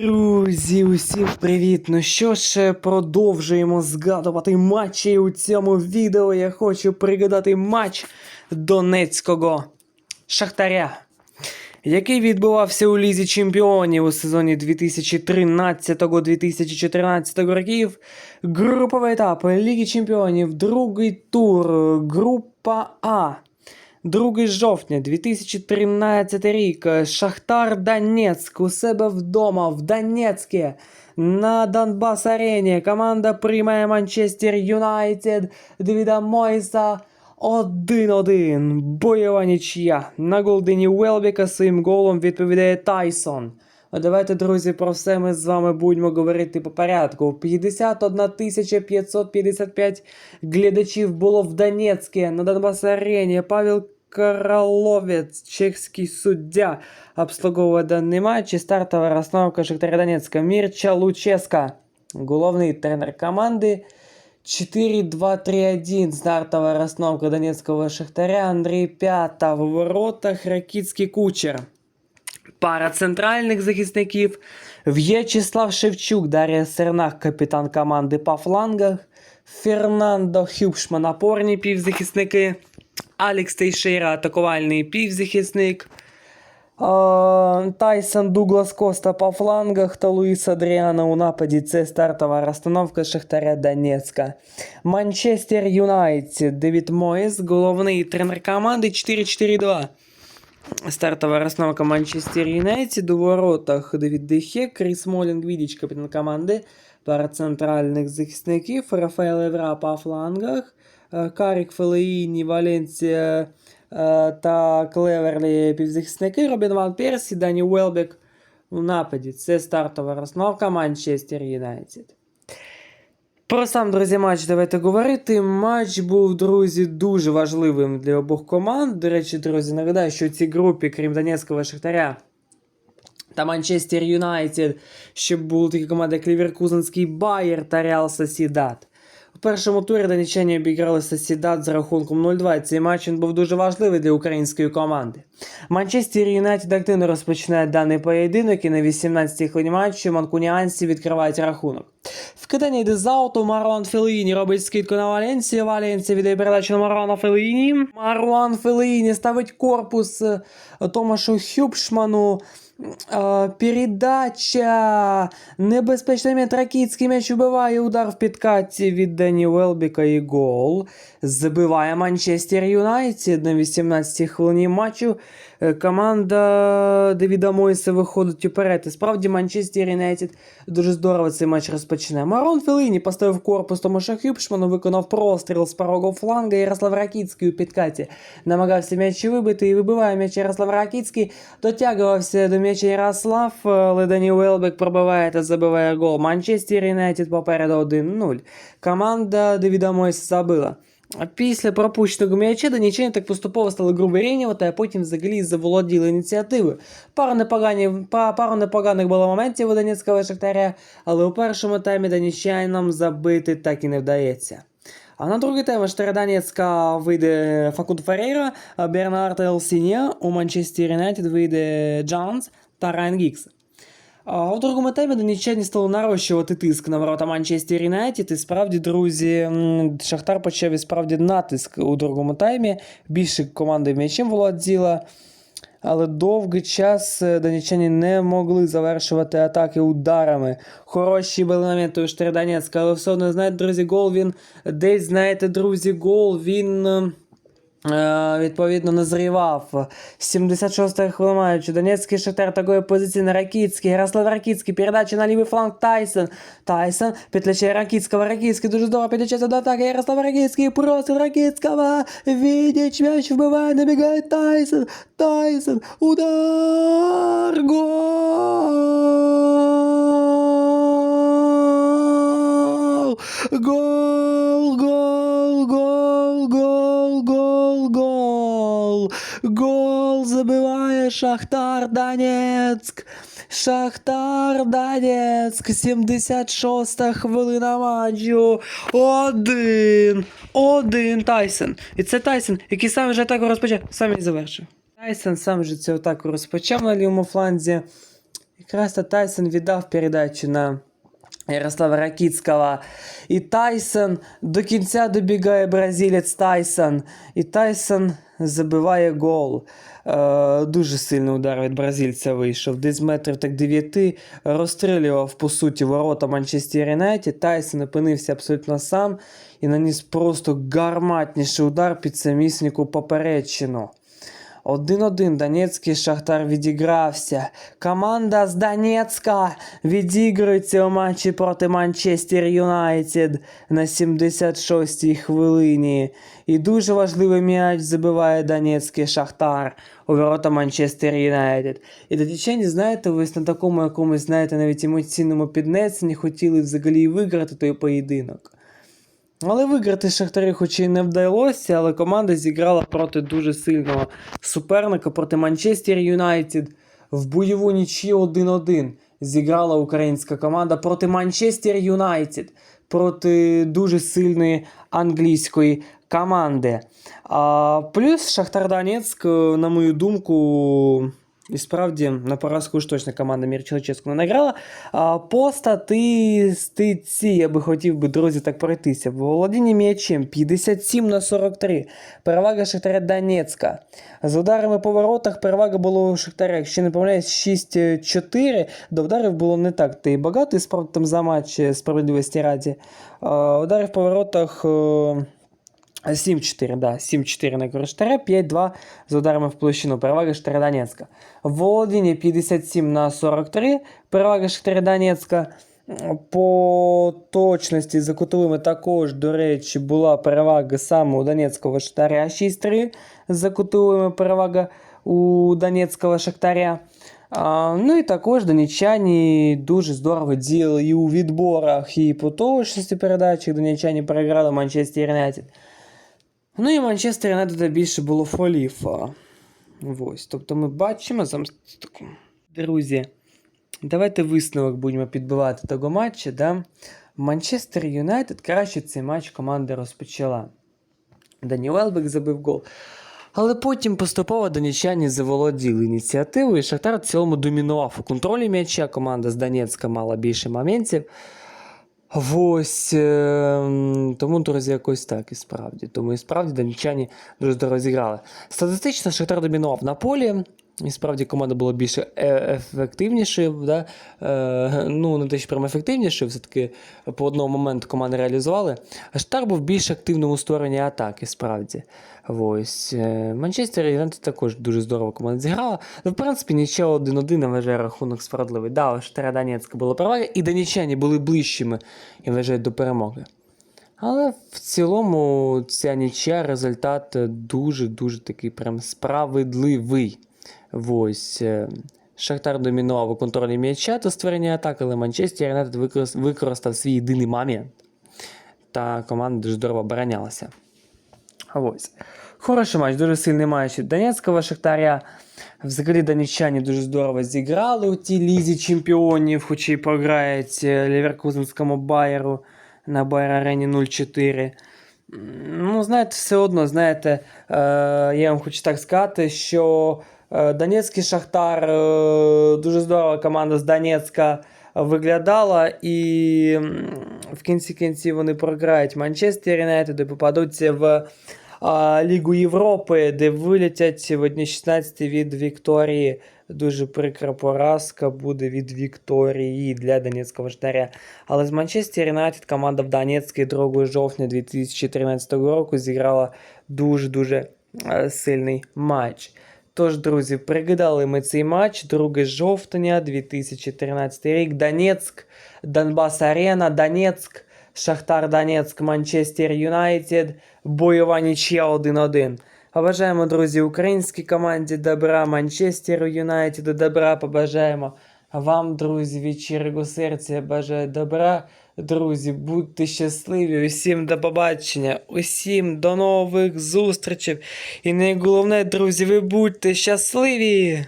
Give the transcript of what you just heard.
Друзі, усім привіт! Ну що ж, продовжуємо згадувати матчі. У цьому відео я хочу пригадати матч Донецького Шахтаря, який відбувався у Лізі Чемпіонів у сезоні 2013-2014 років. Груповий етап Ліги Чемпіонів, другий тур, група А. 2 жовтня 2013 рік. Шахтар Донецьк у себе вдома в Донецьке на Донбас Арені. Команда приймає Манчестер Юнайтед Девіда Мойса 1-1. Бойова нічия. На Голдені Велбіка своїм голом відповідає Тайсон. А Давайте, друзі, про все ми з вами будемо говорити по порядку. 51 555 глядачів було в Донецьке на Донбас Арені. Павел Короловець, чеський суддя, обслуговує даний матч і стартова розстановка Шахтаря Донецька. Мірча Луческа, головний тренер команди. 4-2-3-1. Стартова розстановка Донецького Шахтаря. Андрій П'ята в воротах. Ракітський кучер. Пара центральних захисників. В'ячеслав Шевчук, Дар'я Сернах, капітан команди по флангах. Фернандо Хюбшман, опорні півзахисники. Алекс Тейшейра, атакувальний півзахисник. А, Тайсон Дуглас Коста по флангах та Луїс Адріана у нападі. Це стартова розстановка Шахтаря Донецька. Манчестер Юнайтед. Девід Моїс, головний тренер команди 4-4-2. Стартова розстановка Манчестер Юнайтед у воротах Давід Дехе, Кріс Молінг, Відіч, капітан команди, пара центральних захисників, Рафаел Евра по флангах, е, Карік Фелеїні, Валенсія е, та Клеверлі півзахисники, Робін Ван Персі, Дані Уелбек у нападі. Це стартова розстановка Манчестер Юнайтед. Про сам, друзі, матч давайте говорити. Матч був, друзі, дуже важливим для обох команд. До речі, друзі, нагадаю, що в цій групі, крім Донецького Шахтаря та Манчестер Юнайтед, ще були такі команди, як Ліверкузенський Байер та Реал Сосідат. Першому турі донеччані обіграли Сосідат з рахунком 0-2. Цей матч він був дуже важливий для української команди. Манчестер Юнайтед активно розпочинає даний поєдинок і на 18-й хвилині матчу манкуніанці відкривають рахунок. Вкидання йде з ауту, Маруан Феліні робить скидку на Валенсію. Валенсія віддає передачу на Маруана Феліні. Маруан Феліні ставить корпус е, Томашу Хюбшману. Передача. Небезпечний м'яч Ракіцький м'яч вбиває удар в підкаті від Дені Велбіка і гол. Забиває Манчестер Юнайтед на 18-й хвилині матчу. Е, Команда Девіда Мойса виходить уперед. І справді Манчестер Юнайтед дуже здорово цей матч розпочинає. Марон Феліні поставив корпус Томаша Хюбшману, виконав простріл з правого фланга. Ярослав Ракіцький у підкаті намагався м'яч вибити і вибиває м'яч Ярослав Ракіцький. Дотягувався до м'яча Ярослав, але Дані Уелбек пробиває та забиває гол. Манчестер Юнайтед попереду 1-0. Команда Девіда Мойса забила. Після пропущеного м'яча донічені так поступово стали гру вирівнювати, а потім взагалі заволоділи ініціативою. Пару, непогані, па- пару непоганих було моментів у Донецького Шахтаря, але у першому таймі донічанам забити так і не вдається. А на другий Шахтаря Донецька вийде Факут Ферейра, Бернард Елсінія, у Манчестер Юнайтед вийде Джанс та Райан Гікс. У другому таймі донеччані стали нарощувати тиск на ворота Манчестер Юнайтед. І справді, друзі, Шахтар почав і справді натиск у другому таймі. Більше команди м'ячем володіла. Але довгий час е, донеччані не могли завершувати атаки ударами. Хороші були моменти у Штирдонецька, але все одно, знаєте, друзі, гол він десь, знаєте, друзі, гол він. Е, Відповідно, назрівав. 76-й хвилина матчу. Донецький шахтар такої позиції на Ракіцький. Ярослав Ракіцький. Передача на лівий фланг Тайсон. Тайсон підлечає Ракіцького. Ракіцький дуже здорово підлечається до атаки. Ярослав Ракіцький просить Ракіцького. Відіч м'яч вбиває, набігає Тайсон. Тайсон. Удар. Гол. Гол, Шахтар Донецьк. Шахтар Донецьк. 76-та хвилина матчу. Один. Один Тайсон. І це Тайсон, який сам вже атаку розпочав, сам і завершив. Тайсон сам же цю атаку розпочав на лівому фланзі. Якраз то Тайсон віддав передачу на Ярослава Ракіцького. І Тайсон до кінця добігає бразилець Тайсон. І Тайсон забиває гол. Е, дуже сильний удар від бразильця вийшов. Десь метрів так 9 розстрілював по суті ворота Манчестер Юнайтед. Тайсон опинився абсолютно сам і наніс просто гарматніший удар під самісніку поперечину. 1-1 Донецький Шахтар відігрався. Команда з Донецька відігрується у матчі проти Манчестер Юнайтед на 76-й хвилині. І дуже важливий м'яч забиває Донецький Шахтар у ворота Манчестер Юнайтед. І донеччані, знаєте, ось на такому якомусь, знаєте, навіть емоційному піднесенні хотіли взагалі виграти той поєдинок. Але виграти Шахтарі хоч і не вдалося, але команда зіграла проти дуже сильного суперника, проти Манчестер Юнайтед в бойову нічию 1-1. Зіграла українська команда проти Манчестер Юнайтед, проти дуже сильної англійської команди. А, плюс Шахтар Донецьк, на мою думку, і справді на поразку ж точно команда Мір Чолочевську не награла. А, по статистиці я би хотів би, друзі, так пройтися. Володіння м'ячем 57 на 43. Перевага Шахтаря Донецька. З ударами по воротах перевага була у Шахтаря, якщо не помиляюсь, 6-4. До ударів було не так. Та й багато, і справді там за матч е, справедливості раді. А, ударів по воротах. е, 7-4, да, 7-4 на користь Штаря, 5-2 з ударами в площину. Перевага Штаря Донецька. Володіння 57 на 43. Перевага Штаря Донецька. По точності за кутовими також, до речі, була перевага саме у Донецького Шахтаря 6-3. За кутовими перевага у Донецького Шахтаря. А, ну і також донеччані дуже здорово діяли і у відборах, і по точності передачі донеччані переграли Манчестер Юнайтед. Ну і Манчестер Юнайтед більше було фолів. а, Ось. Тобто ми бачимо таку. Друзі, давайте висновок будемо підбивати того матчу. Да? Манчестер Юнайтед краще цей матч команда розпочала. Дані Велбек забив гол. Але потім поступово донеччані заволоділи ініціативою, і Шахтар в цілому домінував у контролі м'яча. Команда з Донецька мала більше моментів. Ось е, тому, друзі, якось так і справді. Тому і справді донічані дуже здорово зіграли. Статистично Шахтар домінував на полі. І справді команда була більше е- ефективнішою. Да? Е, ну, не те, що прям ефективнішою, все-таки по одному моменту команди реалізували. А Шахтар був більш активним у створенні атаки, справді. Ось. Е, Манчестер Юнайтед також дуже здорово команда зіграла. Ну, в принципі, нічого один-один, я вважаю, рахунок справедливий. Да, у Шахтаря Донецька була перевага, і донеччані були ближчими, я вважаю, до перемоги. Але в цілому ця нічия результат дуже-дуже такий прям справедливий. Ось. е, Шахтар домінував у контролі м'яча та створенні атак, але Манчестер Юнайтед використав свій єдиний момент. Та команда дуже здорово оборонялася. Ось. Хороший матч, дуже сильний матч Донецького Шахтаря. Взагалі донеччані дуже здорово зіграли у тій лізі чемпіонів, хоч і програють е, Ліверкузенському Байеру на Байер Арені 0-4. Ну, знаєте, все одно, знаєте, е, я вам хочу так сказати, що Донецький Шахтар е, дуже здорова команда з Донецька виглядала, і в кінці кінців вони програють Манчестер Юнайтед і попадуться в а, Лігу Європи, де вилетять в 1-16 від Вікторії. Дуже прикра поразка буде від Вікторії для Донецького Шахтаря. Але з Манчестер Юнайтед команда в Донецькій 2 жовтня 2013 року зіграла дуже-дуже е, сильний матч. Тож, друзі, пригадали ми цей матч 2 жовтня 2013 рік. Донецьк, Донбас Арена, Донецьк, Шахтар Донецьк, Манчестер Юнайтед, бойова нічия 1-1. Побажаємо, друзі, українській команді добра, Манчестеру Юнайтеду добра. Побажаємо вам, друзі, від щирого серця бажаю добра. Друзі, будьте щасливі, усім до побачення, усім до нових зустрічей. І найголовне, друзі, ви будьте щасливі!